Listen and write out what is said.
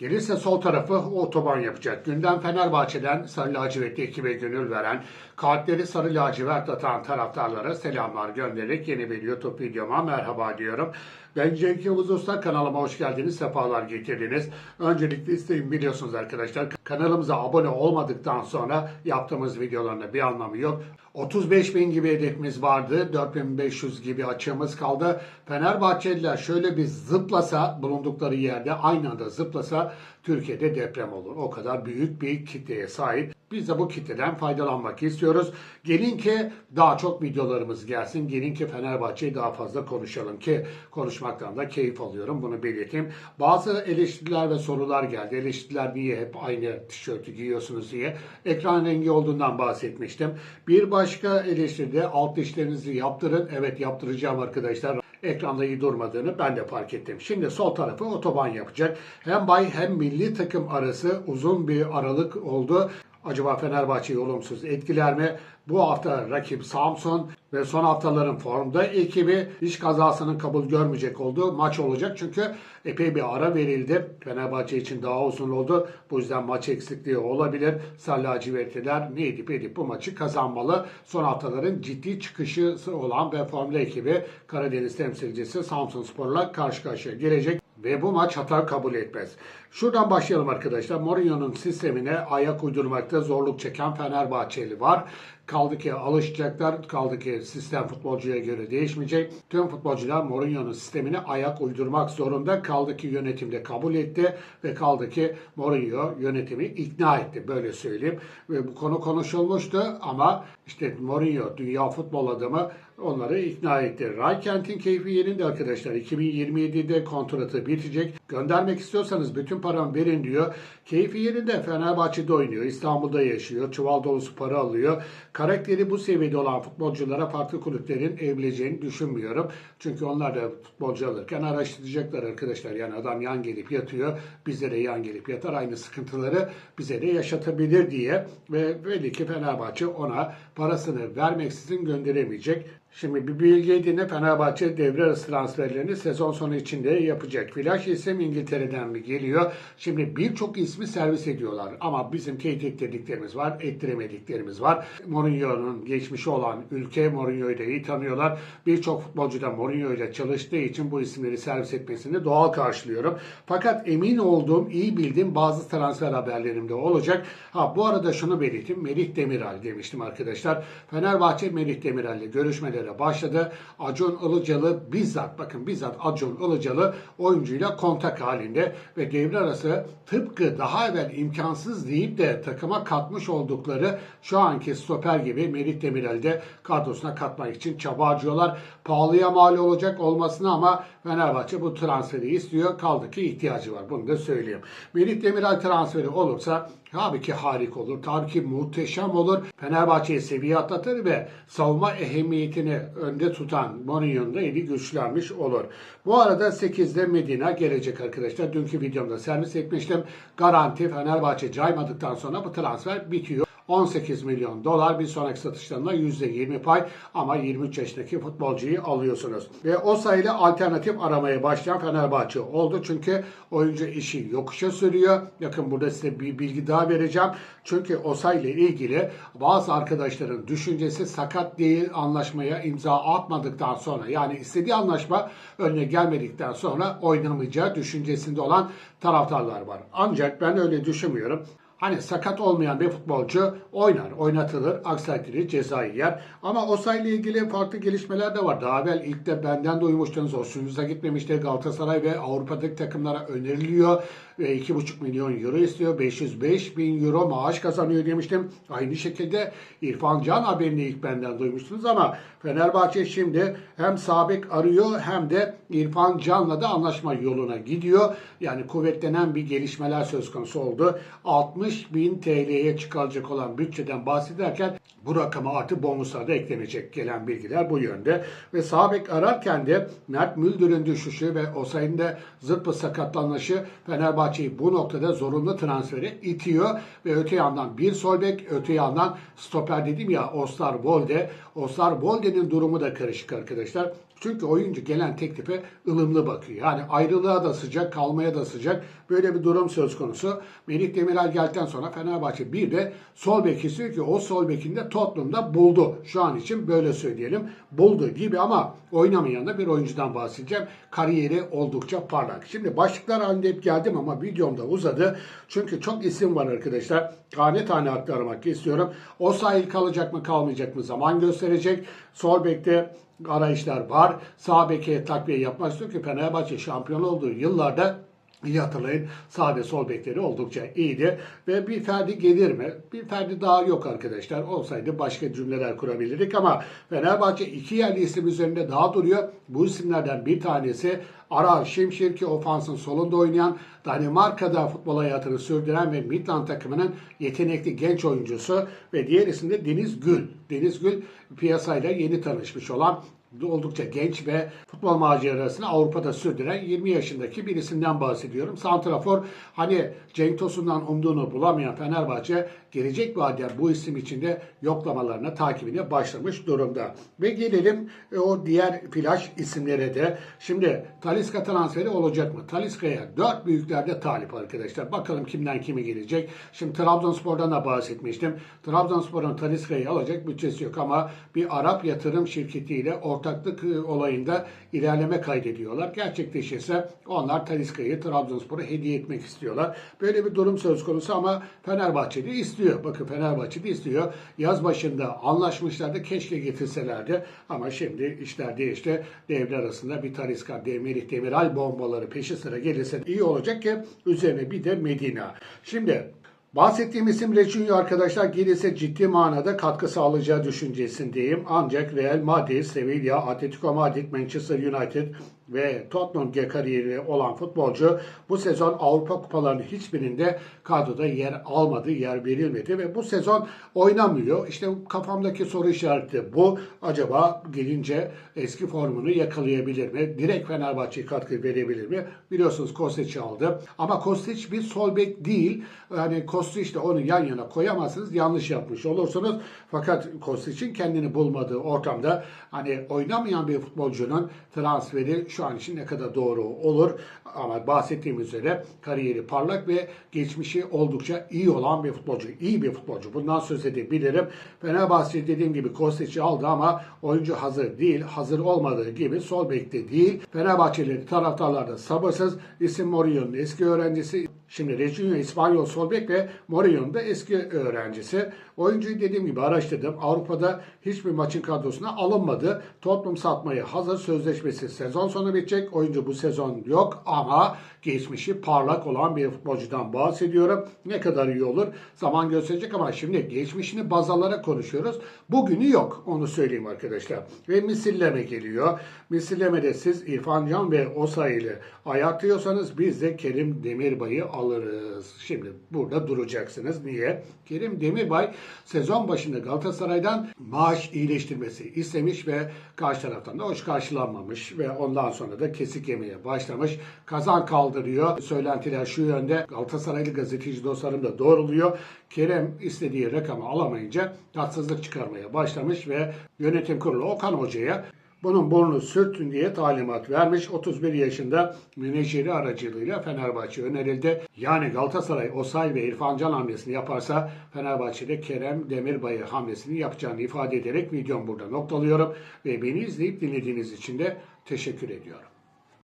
Gelirse sol tarafı otoban yapacak. Gündem Fenerbahçe'den sarı lacivertli ekibe gönül veren, kalpleri sarı lacivert atan taraftarlara selamlar göndererek yeni bir YouTube videoma merhaba diyorum. Ben Cenk Yavuz Usta kanalıma hoş geldiniz, sefalar getirdiniz. Öncelikle isteğim biliyorsunuz arkadaşlar kanalımıza abone olmadıktan sonra yaptığımız videoların bir anlamı yok. 35 bin gibi hedefimiz vardı. 4500 gibi açığımız kaldı. Fenerbahçeliler şöyle bir zıplasa bulundukları yerde aynı anda zıplasa Türkiye'de deprem olur. O kadar büyük bir kitleye sahip. Biz de bu kitleden faydalanmak istiyoruz. Gelin ki daha çok videolarımız gelsin. Gelin ki Fenerbahçe'yi daha fazla konuşalım ki konuşmaktan da keyif alıyorum. Bunu belirteyim. Bazı eleştiriler ve sorular geldi. Eleştiriler niye hep aynı tişörtü giyiyorsunuz diye. Ekran rengi olduğundan bahsetmiştim. Bir başka eleştiride alt dişlerinizi yaptırın. Evet yaptıracağım arkadaşlar ekranda iyi durmadığını ben de fark ettim. Şimdi sol tarafı otoban yapacak. Hem bay hem milli takım arası uzun bir aralık oldu. Acaba Fenerbahçe'yi olumsuz etkiler mi? Bu hafta rakip Samsun ve son haftaların formda ekibi iş kazasının kabul görmeyecek olduğu maç olacak. Çünkü epey bir ara verildi. Fenerbahçe için daha uzun oldu. Bu yüzden maç eksikliği olabilir. Sarı lacivertliler ne edip edip bu maçı kazanmalı. Son haftaların ciddi çıkışı olan ve formda ekibi Karadeniz temsilcisi Samsun Spor'la karşı karşıya gelecek. Ve bu maç hata kabul etmez. Şuradan başlayalım arkadaşlar. Mourinho'nun sistemine ayak uydurmakta zorluk çeken Fenerbahçeli var. Kaldı ki alışacaklar. Kaldı ki sistem futbolcuya göre değişmeyecek. Tüm futbolcular Mourinho'nun sistemine ayak uydurmak zorunda. Kaldı ki yönetimde kabul etti ve kaldı ki Mourinho yönetimi ikna etti. Böyle söyleyeyim. Ve bu konu konuşulmuştu ama işte Mourinho dünya futbol adamı onları ikna etti. Raykent'in keyfi yerinde arkadaşlar. 2027'de kontratı bitecek. Göndermek istiyorsanız bütün paramı verin diyor. Keyfi yerinde Fenerbahçe'de oynuyor. İstanbul'da yaşıyor. Çuval dolusu para alıyor. Karakteri bu seviyede olan futbolculara farklı kulüplerin evleneceğini düşünmüyorum. Çünkü onlar da futbolcu alırken araştıracaklar arkadaşlar. Yani adam yan gelip yatıyor. Bize de yan gelip yatar. Aynı sıkıntıları bize de yaşatabilir diye. Ve belli ki Fenerbahçe ona parasını vermeksizin gönderemeyecek. Şimdi bir bilgi edinle Fenerbahçe devre arası transferlerini sezon sonu içinde yapacak. Flash isim İngiltere'den mi geliyor? Şimdi birçok ismi servis ediyorlar ama bizim teyit ettirdiklerimiz var, ettiremediklerimiz var. Mourinho'nun geçmişi olan ülke Mourinho'yu da iyi tanıyorlar. Birçok futbolcu da Mourinho ile çalıştığı için bu isimleri servis etmesini doğal karşılıyorum. Fakat emin olduğum, iyi bildiğim bazı transfer haberlerimde olacak. Ha bu arada şunu belirteyim. Merih Demiral demiştim arkadaşlar. Fenerbahçe Merih Demiral ile görüşmeleri başladı. Acun Ilıcalı bizzat bakın bizzat Acun Ilıcalı oyuncuyla kontak halinde ve devre arası tıpkı daha evvel imkansız deyip de takıma katmış oldukları şu anki stoper gibi Merih Demirel'de kadrosuna katmak için çaba harcıyorlar. Pahalıya mal olacak olmasına ama Fenerbahçe bu transferi istiyor. Kaldı ki ihtiyacı var. Bunu da söyleyeyim. Merih Demirel transferi olursa tabii ki harika olur. Tabii ki muhteşem olur. Fenerbahçe'yi seviye atlatır ve savunma ehemmiyetini önde tutan Mourinho'nun da eli güçlenmiş olur. Bu arada 8'de Medina gelecek arkadaşlar. Dünkü videomda servis etmiştim. Garanti Fenerbahçe caymadıktan sonra bu transfer bitiyor. 18 milyon dolar bir sonraki satışlarında %20 pay ama 23 yaşındaki futbolcuyu alıyorsunuz. Ve o sayıyla alternatif aramaya başlayan Fenerbahçe oldu. Çünkü oyuncu işi yokuşa sürüyor. Yakın burada size bir bilgi daha vereceğim. Çünkü o sayıyla ilgili bazı arkadaşların düşüncesi sakat değil anlaşmaya imza atmadıktan sonra yani istediği anlaşma önüne gelmedikten sonra oynamayacağı düşüncesinde olan taraftarlar var. Ancak ben öyle düşünmüyorum. Hani sakat olmayan bir futbolcu oynar, oynatılır, aksatiri, cezayı yer. Ama o sayıyla ilgili farklı gelişmeler de var. Daha evvel ilk de benden duymuştunuz. Hoşunuza gitmemişti. Galatasaray ve Avrupa'daki takımlara öneriliyor. Ve 2,5 milyon euro istiyor. 505 bin euro maaş kazanıyor demiştim. Aynı şekilde İrfan Can haberini ilk benden duymuştunuz ama Fenerbahçe şimdi hem Sabek arıyor hem de İrfan Can'la da anlaşma yoluna gidiyor. Yani kuvvetlenen bir gelişmeler söz konusu oldu. 60 bin TL'ye çıkaracak olan bütçeden bahsederken bu rakama artı bonuslar da eklenecek. Gelen bilgiler bu yönde. Ve Sabek ararken de Mert Müldür'ün düşüşü ve Osayi'nin de zırt sakatlanışı Fenerbahçe'yi bu noktada zorunlu transferi itiyor. Ve öte yandan bir sol bek, öte yandan stoper dedim ya Ostar Volde. Ostar Volde'nin durumu da karışık arkadaşlar. Çünkü oyuncu gelen teklife ılımlı bakıyor. Yani ayrılığa da sıcak, kalmaya da sıcak. Böyle bir durum söz konusu. Melih Demiral geldikten sonra Fenerbahçe bir de sol bek istiyor ki o sol bekini de Tottenham'da buldu. Şu an için böyle söyleyelim. Buldu gibi ama oynamayan da bir oyuncudan bahsedeceğim. Kariyeri oldukça parlak. Şimdi başlıklar halinde hep geldim ama videomda uzadı. Çünkü çok isim var arkadaşlar. Tane tane aktarmak istiyorum. O sahil kalacak mı kalmayacak mı zaman gösterecek. Sol bekte arayışlar var. Sağ beke takviye yapmak istiyor ki Fenerbahçe şampiyon olduğu yıllarda İyi hatırlayın sağ ve sol bekleri oldukça iyiydi. Ve bir Ferdi gelir mi? Bir Ferdi daha yok arkadaşlar. Olsaydı başka cümleler kurabilirdik ama Fenerbahçe iki yerli isim üzerinde daha duruyor. Bu isimlerden bir tanesi Ara Şimşir ki ofansın solunda oynayan Danimarka'da futbol hayatını sürdüren ve Midland takımının yetenekli genç oyuncusu ve diğer isim de Deniz Gül. Deniz Gül piyasayla yeni tanışmış olan oldukça genç ve futbol macerasını Avrupa'da sürdüren 20 yaşındaki birisinden bahsediyorum. Santrafor hani Cenk Tosun'dan umduğunu bulamayan Fenerbahçe gelecek vadede bu isim içinde yoklamalarına, takibine başlamış durumda. Ve gelelim e, o diğer flash isimlere de. Şimdi Taliska transferi olacak mı? Taliska'ya dört büyüklerde talip arkadaşlar. Bakalım kimden kimi gelecek. Şimdi Trabzonspor'dan da bahsetmiştim. Trabzonspor'un Taliska'yı alacak bütçesi yok ama bir Arap yatırım şirketiyle ortaklık e, olayında ilerleme kaydediyorlar. Gerçekleşirse onlar Taliska'yı Trabzonspor'a hediye etmek istiyorlar. Böyle bir durum söz konusu ama Fenerbahçe'de istiyor. Bakın Fenerbahçe'de istiyor. Yaz başında anlaşmışlardı. Keşke getirselerdi. Ama şimdi işler değişti. Devre arasında bir Taliska, Demirih, Demiral bombaları peşi sıra gelirse iyi olacak ki üzerine bir de Medina. Şimdi Bahsettiğim isim Reçinho arkadaşlar gelirse ciddi manada katkı sağlayacağı düşüncesindeyim. Ancak Real Madrid, Sevilla, Atletico Madrid, Manchester United ve Tottenham kariyeri olan futbolcu bu sezon Avrupa kupalarının hiçbirinde kadroda yer almadı, yer verilmedi ve bu sezon oynamıyor. İşte kafamdaki soru işareti bu. Acaba gelince eski formunu yakalayabilir mi? Direkt Fenerbahçe'ye katkı verebilir mi? Biliyorsunuz Kostic'i aldı. Ama Kostic bir sol bek değil. Yani Kostic'le onu yan yana koyamazsınız. Yanlış yapmış olursunuz. Fakat Kostic'in kendini bulmadığı ortamda hani oynamayan bir futbolcunun transferi şu an için ne kadar doğru olur. Ama bahsettiğim üzere kariyeri parlak ve geçmişi oldukça iyi olan bir futbolcu. iyi bir futbolcu. Bundan söz edebilirim. Fenerbahçe dediğim gibi Kostic'i aldı ama oyuncu hazır değil. Hazır olmadığı gibi sol bekte değil. Fenerbahçeli taraftarlar da sabırsız. İsim Mourinho'nun eski öğrencisi. Şimdi Reginho İspanyol sol bek ve Mourinho'nun da eski öğrencisi. Oyuncuyu dediğim gibi araştırdım. Avrupa'da hiçbir maçın kadrosuna alınmadı. Tottenham satmayı hazır. Sözleşmesi sezon sonu bitecek. Oyuncu bu sezon yok ama geçmişi parlak olan bir futbolcudan bahsediyorum. Ne kadar iyi olur zaman gösterecek ama şimdi geçmişini baz alarak konuşuyoruz. Bugünü yok onu söyleyeyim arkadaşlar. Ve misilleme geliyor. Misillemede siz İrfan Can ve Osa ile ayartıyorsanız biz de Kerim Demirbay'ı alırız. Şimdi burada duracaksınız. Niye? Kerim Demirbay sezon başında Galatasaray'dan maaş iyileştirmesi istemiş ve karşı taraftan da hoş karşılanmamış ve ondan sonra da kesik yemeye başlamış. Kazan kaldırıyor. Söylentiler şu yönde. Galatasaraylı gazeteci dostlarım da doğruluyor. Kerem istediği rakamı alamayınca tatsızlık çıkarmaya başlamış ve yönetim kurulu Okan Hoca'ya bunun burnu sürtün diye talimat vermiş. 31 yaşında menajeri aracılığıyla Fenerbahçe önerildi. Yani Galatasaray Osay ve İrfan Can hamlesini yaparsa Fenerbahçe'de Kerem Demirbay'ı hamlesini yapacağını ifade ederek videomu burada noktalıyorum. Ve beni izleyip dinlediğiniz için de teşekkür ediyorum.